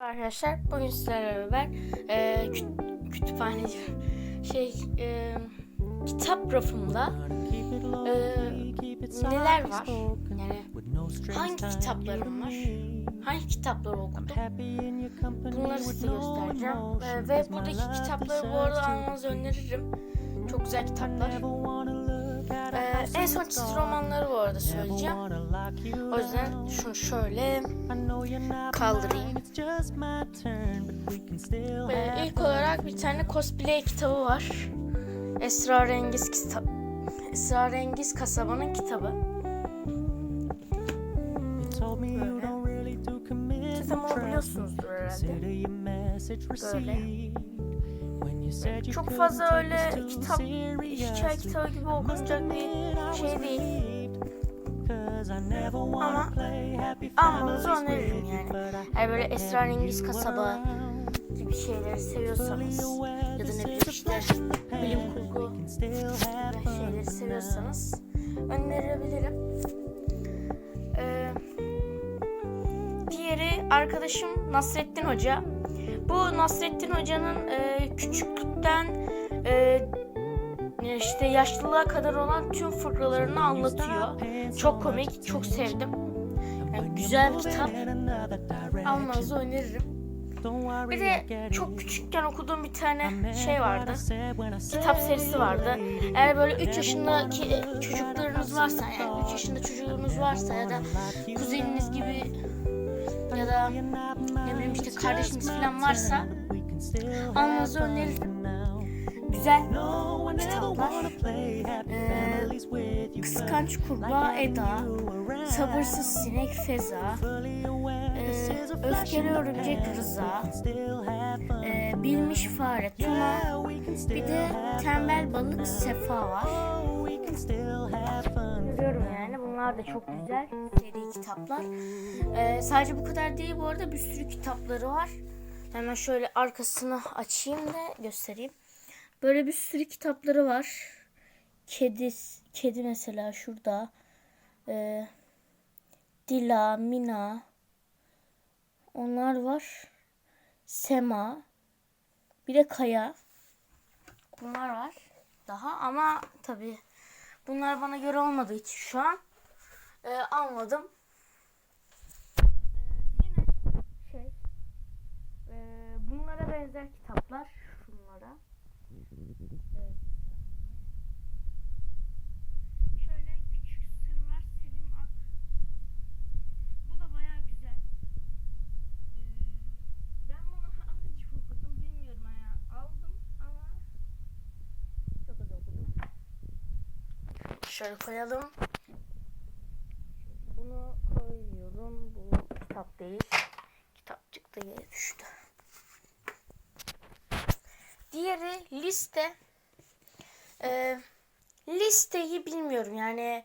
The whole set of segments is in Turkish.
Arkadaşlar bugün sizlerle beraber e, kü- kütüphane diyorum. şey e, kitap rafımda e, neler var? Yani hangi kitaplarım var? Hangi kitapları okudum? Bunları size göstereceğim. E, ve buradaki kitapları bu arada almanızı öneririm. Çok güzel kitaplar E, en son çizgi romanları bu arada söyleyeceğim o yüzden şunu şöyle kaldırayım Ee, ilk olarak bir tane cosplay kitabı var. Esrarengiz kitap. Esrarengiz kasabanın kitabı. Siz ama biliyorsunuzdur herhalde. Böyle. Çok fazla öyle kitap, hikaye kitabı gibi okunacak bir şey değil. Ama almanızı öneririm yani. Eğer böyle esrarengiz kasaba gibi şeyleri seviyorsanız ya da ne bileyim işte bilim kurgu gibi şeyleri seviyorsanız önerebilirim. Ee, diğeri arkadaşım Nasrettin Hoca. Nasrettin Hoca'nın e, küçüklükten e, işte yaşlılığa kadar olan tüm fıkralarını anlatıyor. Çok komik, çok sevdim. Yani güzel bir kitap. Almanızı öneririm. Bir de çok küçükken okuduğum bir tane şey vardı. Kitap serisi vardı. Eğer böyle 3 yaşındaki çocuklarınız varsa, yani 3 yaşında çocuğunuz varsa ya da kuzeniniz gibi ya da ne bileyim işte kardeşiniz falan varsa almanızı öneririm. Güzel kitaplar. Ee, Kıskanç Kurbağa Eda, Sabırsız Sinek Feza, ee, Öfkeli Örümcek Rıza, ee, Bilmiş Fare Tuna, bir de Tembel Balık Sefa var. Bunlar da çok güzel seri kitaplar. Ee, sadece bu kadar değil bu arada bir sürü kitapları var. Hemen şöyle arkasını açayım da göstereyim. Böyle bir sürü kitapları var. Kedi, kedi mesela şurada. Ee, Dila, Mina. Onlar var. Sema. Bir de Kaya. Bunlar var. Daha ama tabii bunlar bana göre olmadığı için şu an e, almadım. Ee, yine şey e, bunlara benzer kitaplar şunlara. Evet. Şöyle küçük sırlar Sevim Ak. Bu da bayağı güzel. Ee, ben bunu azıcık okudum bilmiyorum ya. Aldım ama çok az okudum. Şöyle koyalım. Bunu koyuyorum. Bu değil. Kitapçık da yere düştü. Diğeri liste. Ee, listeyi bilmiyorum yani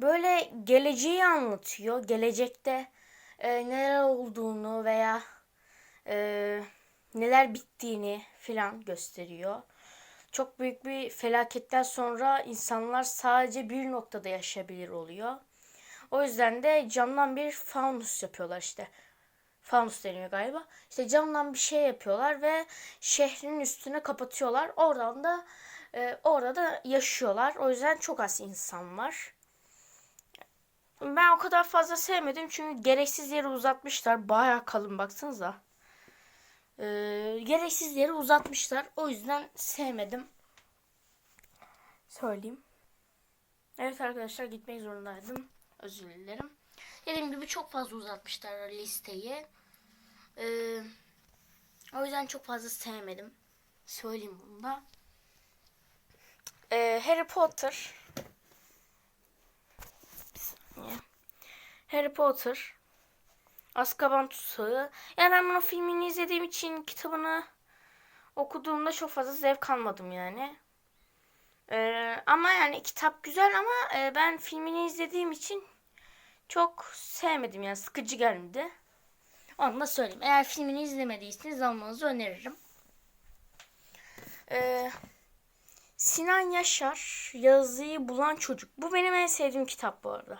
böyle geleceği anlatıyor. Gelecekte e, neler olduğunu veya e, neler bittiğini filan gösteriyor. Çok büyük bir felaketten sonra insanlar sadece bir noktada yaşayabilir oluyor. O yüzden de camdan bir fanus yapıyorlar işte. Fanus deniyor galiba. İşte camdan bir şey yapıyorlar ve şehrin üstüne kapatıyorlar. Oradan da e, orada yaşıyorlar. O yüzden çok az insan var. Ben o kadar fazla sevmedim çünkü gereksiz yere uzatmışlar. Bayağı kalın baksanıza. E, gereksiz yere uzatmışlar. O yüzden sevmedim. Söyleyeyim. Evet arkadaşlar gitmek zorundaydım. Özür dilerim. Dediğim gibi çok fazla uzatmışlar listeyi. Ee, o yüzden çok fazla sevmedim. Söyleyeyim bunu da. Ee, Harry Potter. Harry Potter. Azkaban Tutsağı. Yani ben bunun filmini izlediğim için kitabını okuduğumda çok fazla zevk almadım yani. Ee, ama yani kitap güzel ama e, ben filmini izlediğim için çok sevmedim yani sıkıcı gelmedi. Onu da söyleyeyim. Eğer filmini izlemediyseniz almanızı öneririm. Ee, Sinan Yaşar Yazıyı Bulan Çocuk. Bu benim en sevdiğim kitap bu arada.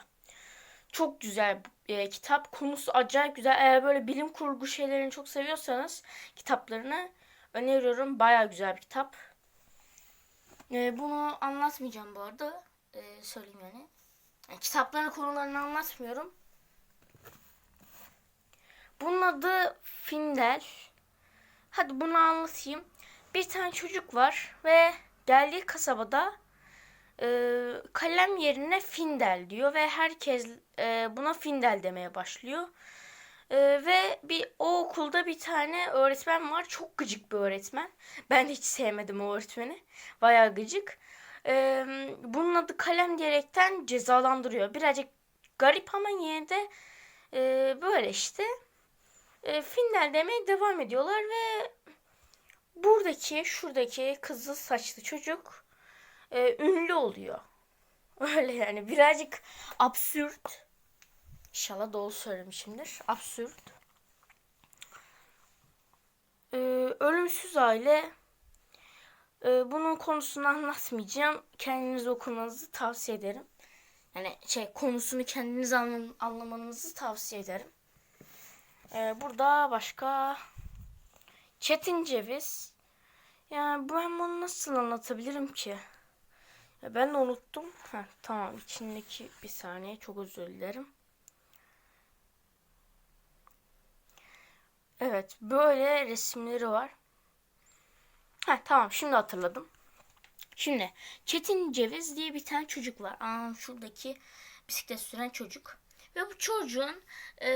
Çok güzel e, kitap. Konusu acayip güzel. Eğer böyle bilim kurgu şeylerini çok seviyorsanız kitaplarını öneriyorum. Baya güzel bir kitap. E, bunu anlatmayacağım bu arada. E, söyleyeyim yani. Yani. Kitapların konularını anlatmıyorum. Bunun adı Findel. Hadi bunu anlatayım. Bir tane çocuk var ve geldiği kasabada e, kalem yerine Findel diyor ve herkes e, buna Findel demeye başlıyor. E, ve bir o okulda bir tane öğretmen var. Çok gıcık bir öğretmen. Ben hiç sevmedim o öğretmeni. Bayağı gıcık. E, bunun adı kalem diyerekten cezalandırıyor. Birazcık garip ama yine de e, böyle işte. E, Findel demeye devam ediyorlar ve buradaki şuradaki kızıl saçlı çocuk e, ünlü oluyor. Öyle yani birazcık absürt. İnşallah doğru söylemişimdir. Absürt. E, ölümsüz aile. E, bunun konusunu anlatmayacağım. Kendiniz okumanızı tavsiye ederim. Yani şey konusunu kendiniz anlam anlamanızı tavsiye ederim. E, burada başka Çetin Ceviz. Yani ben bunu nasıl anlatabilirim ki? Ben de unuttum. Heh, tamam içindeki bir saniye çok özür dilerim. Evet böyle resimleri var. Heh, tamam şimdi hatırladım. Şimdi Çetin Ceviz diye bir tane çocuk var. Aa, şuradaki bisiklet süren çocuk. Ve bu çocuğun e,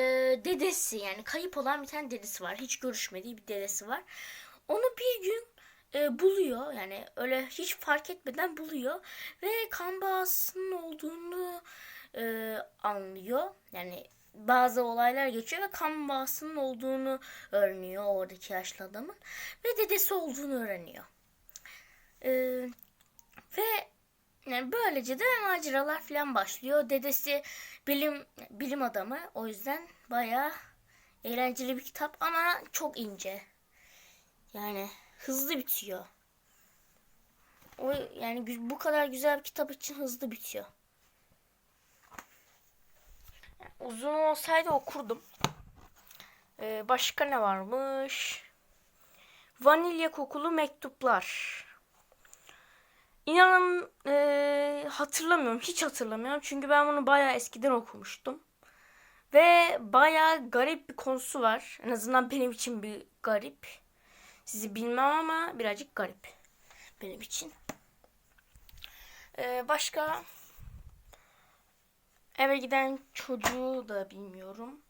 dedesi yani kayıp olan bir tane dedesi var. Hiç görüşmediği bir dedesi var. Onu bir gün e, buluyor. Yani öyle hiç fark etmeden buluyor. Ve kan bağısının olduğunu e, anlıyor. Yani bazı olaylar geçiyor ve kan bağısının olduğunu öğreniyor oradaki yaşlı adamın. Ve dedesi olduğunu öğreniyor. E, ve yani böylece de maceralar falan başlıyor. Dedesi bilim bilim adamı. O yüzden bayağı eğlenceli bir kitap ama çok ince. Yani hızlı bitiyor. O yani bu kadar güzel bir kitap için hızlı bitiyor. Uzun olsaydı okurdum. Ee, başka ne varmış? Vanilya kokulu mektuplar. İnanın e, hatırlamıyorum. Hiç hatırlamıyorum. Çünkü ben bunu bayağı eskiden okumuştum. Ve bayağı garip bir konusu var. En azından benim için bir garip. Sizi bilmem ama birazcık garip. Benim için. Ee, başka eve giden çocuğu da bilmiyorum.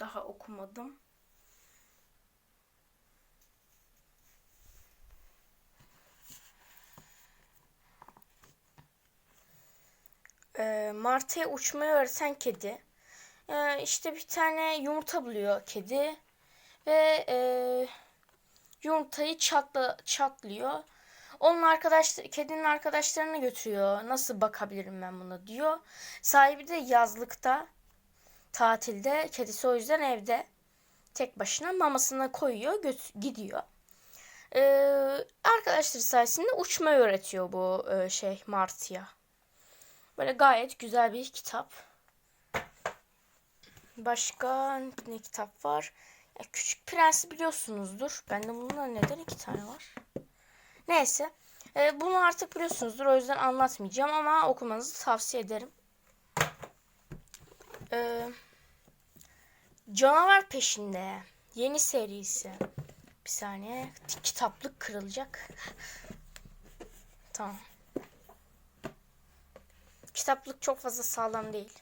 Daha okumadım. e, martıya uçmayı öğreten kedi. E, işte bir tane yumurta buluyor kedi ve e, yumurtayı çatla, çatlıyor. Onun arkadaş, kedinin arkadaşlarına götürüyor. Nasıl bakabilirim ben buna diyor. Sahibi de yazlıkta, tatilde. Kedisi o yüzden evde. Tek başına mamasına koyuyor, gidiyor. Ee, arkadaşları sayesinde uçmayı öğretiyor bu e, şey Martı'ya. Böyle gayet güzel bir kitap. Başka ne kitap var? Ya Küçük Prens biliyorsunuzdur. Bende bunlar neden iki tane var? Neyse. E, bunu artık biliyorsunuzdur. O yüzden anlatmayacağım ama okumanızı tavsiye ederim. E, Canavar Peşinde. Yeni serisi. Bir saniye. Kitaplık kırılacak. tamam kitaplık çok fazla sağlam değil.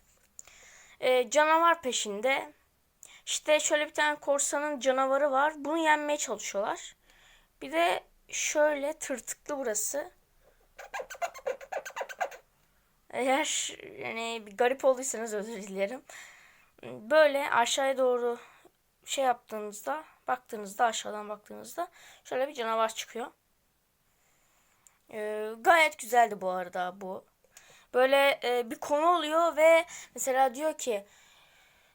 Ee, canavar peşinde. İşte şöyle bir tane korsanın canavarı var. Bunu yenmeye çalışıyorlar. Bir de şöyle tırtıklı burası. Eğer yani bir garip olduysanız özür dilerim. Böyle aşağıya doğru şey yaptığınızda, baktığınızda aşağıdan baktığınızda şöyle bir canavar çıkıyor. Ee, gayet güzeldi bu arada bu böyle e, bir konu oluyor ve mesela diyor ki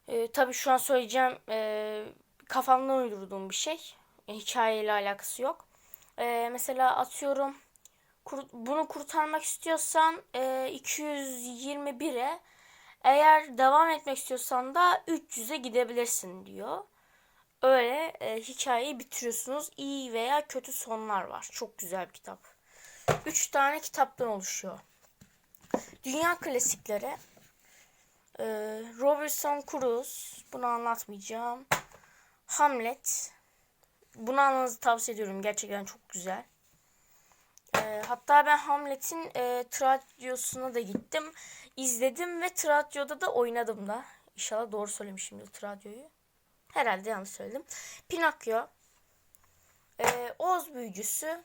e, tabii şu an söyleyeceğim e, kafamdan uydurduğum bir şey. E, hikayeyle alakası yok. E, mesela atıyorum kur, bunu kurtarmak istiyorsan e, 221'e Eğer devam etmek istiyorsan da 300'e gidebilirsin diyor. Öyle e, hikayeyi bitiriyorsunuz. İyi veya kötü sonlar var. Çok güzel bir kitap. 3 tane kitaptan oluşuyor. Dünya klasikleri. E, Robinson Crusoe. Bunu anlatmayacağım. Hamlet. Bunu almanızı tavsiye ediyorum. Gerçekten çok güzel. E, hatta ben Hamlet'in e, tiyatrosuna da gittim. izledim ve tiyatroda da oynadım da. İnşallah doğru söylemişimdir tiyatroyu. Herhalde yanlış söyledim. Pinokyo. E, Oz büyücüsü.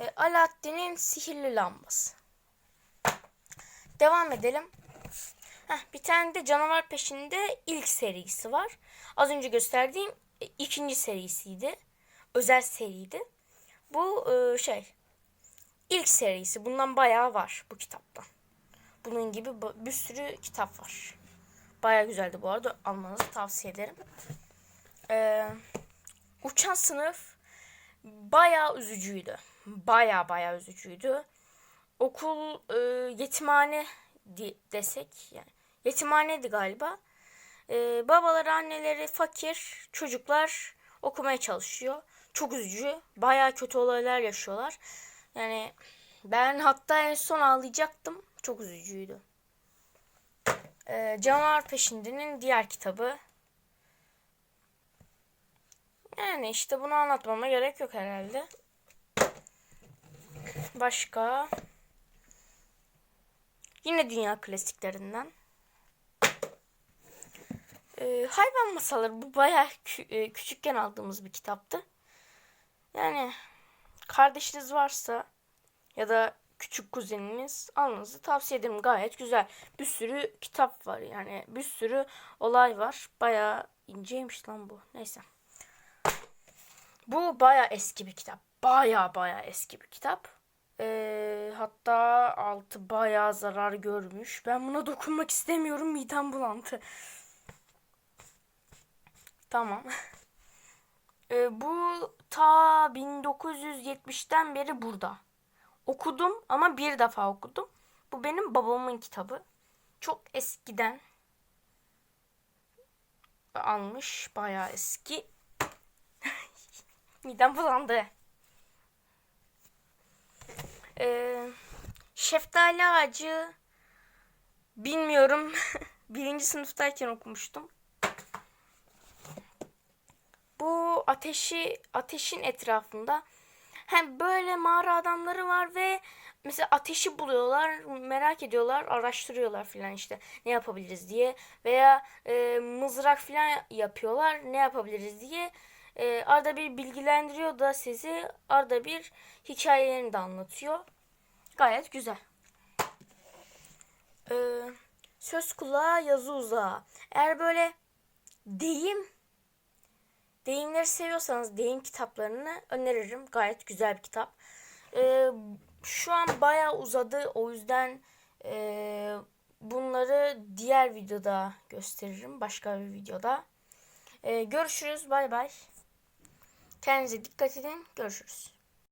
E, Alaaddin'in sihirli lambası. Devam edelim. Heh, bir tane de canavar peşinde ilk serisi var. Az önce gösterdiğim ikinci serisiydi. Özel seriydi. Bu e, şey ilk serisi. Bundan bayağı var bu kitaptan. Bunun gibi bir sürü kitap var. Bayağı güzeldi bu arada. Almanızı tavsiye ederim. Ee, uçan sınıf bayağı üzücüydü. Bayağı bayağı üzücüydü. Okul e, yetimhane desek yani yetimhaneydi galiba. Ee, babaları anneleri fakir çocuklar okumaya çalışıyor. Çok üzücü. Bayağı kötü olaylar yaşıyorlar. Yani ben hatta en son ağlayacaktım. Çok üzücüydü. Ee, Canavar Peşinde'nin diğer kitabı. Yani işte bunu anlatmama gerek yok herhalde. Başka. Yine dünya klasiklerinden. Ee, hayvan masalları bu bayağı kü- e, küçükken aldığımız bir kitaptı. Yani kardeşiniz varsa ya da küçük kuzeniniz almanızı tavsiye ederim. Gayet güzel. Bir sürü kitap var yani. Bir sürü olay var. Bayağı inceymiş lan bu. Neyse. Bu bayağı eski bir kitap. Bayağı bayağı eski bir kitap. Ee, hatta altı bayağı zarar görmüş. Ben buna dokunmak istemiyorum. Midem bulantı. Tamam. Ee, bu ta 1970'ten beri burada. Okudum ama bir defa okudum. Bu benim babamın kitabı. Çok eskiden almış. Bayağı eski. Midem bulandı. Ee, şeftali ağacı bilmiyorum. Birinci sınıftayken okumuştum. Bu ateşi ateşin etrafında hem böyle mağara adamları var ve mesela ateşi buluyorlar, merak ediyorlar, araştırıyorlar filan işte ne yapabiliriz diye veya e, mızrak filan yapıyorlar ne yapabiliriz diye e, arada bir bilgilendiriyor da sizi arada bir hikayelerini de anlatıyor. Gayet güzel. Ee, söz kulağı yazı uzağı. Eğer böyle deyim deyimleri seviyorsanız deyim kitaplarını öneririm. Gayet güzel bir kitap. Ee, şu an bayağı uzadı. O yüzden e, bunları diğer videoda gösteririm. Başka bir videoda. Ee, görüşürüz. Bay bay. Kendinize dikkat edin. Görüşürüz.